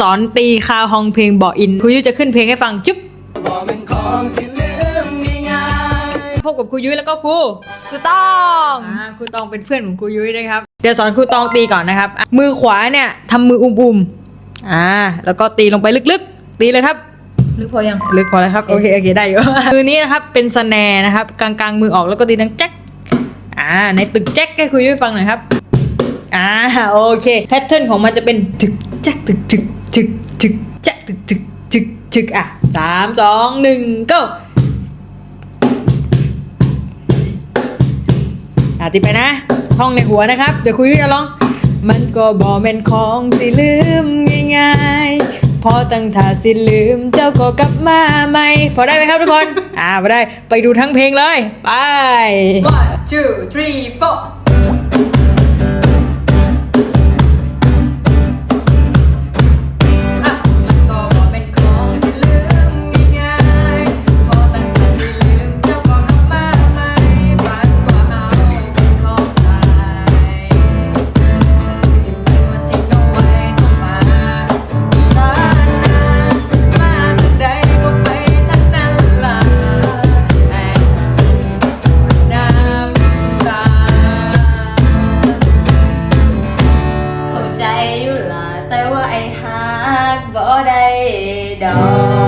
สอนตีคาฮองเพลงบ่ออินครูยุ้ยจะขึ้นเพลงให้ฟังจุ๊บบอกเป็นของสิลืมง่ายพบกับครูยุ้ยแล้วก็ครูถูกต้องอ่าครูตองเป็นเพื่อนของครูยุ้ยนะครับ เดี๋ยวสอนครูตองตีก่อนนะครับอะมือขวาเนี่ยทำมืออุ้มๆอ่า แล้วก็ตีลงไปลึกๆ ตีเลยครับ ลึกพอยัง ลึกพอแล้วครับ โอเค โอเค ได้อยู่ มือนี้นะครับ เป็นสแนร์นะครับกลางกลางๆ มือออกแล้วก็ตีดังแจ็คอ่า ในตึกแจ็คให้คุยให้ฟังหน่อยครับ อ่า โอเค แพทเทิร์นของมันจะเป็นตึกแจ็คตึกตึก ตึกตึกแจ็คตึกตึกตึกตึกอะสามสองหนึ่ง go อะตีไปนะ ท่องในหัวนะครับ เดี๋ยวคุยจะร้อง มันก็บอกแม่นของสิลืมง่ายๆ พอตั้งท่าสิลืมเจ้าก็กลับมาใหม่พอได้ไหมครับทุกคน อ่าพอได้ไปดูทั้งเพลงเลย ไป one two three four อยู่ล่ะแต่ว่าไอ้ฮักบ่ได้ดอก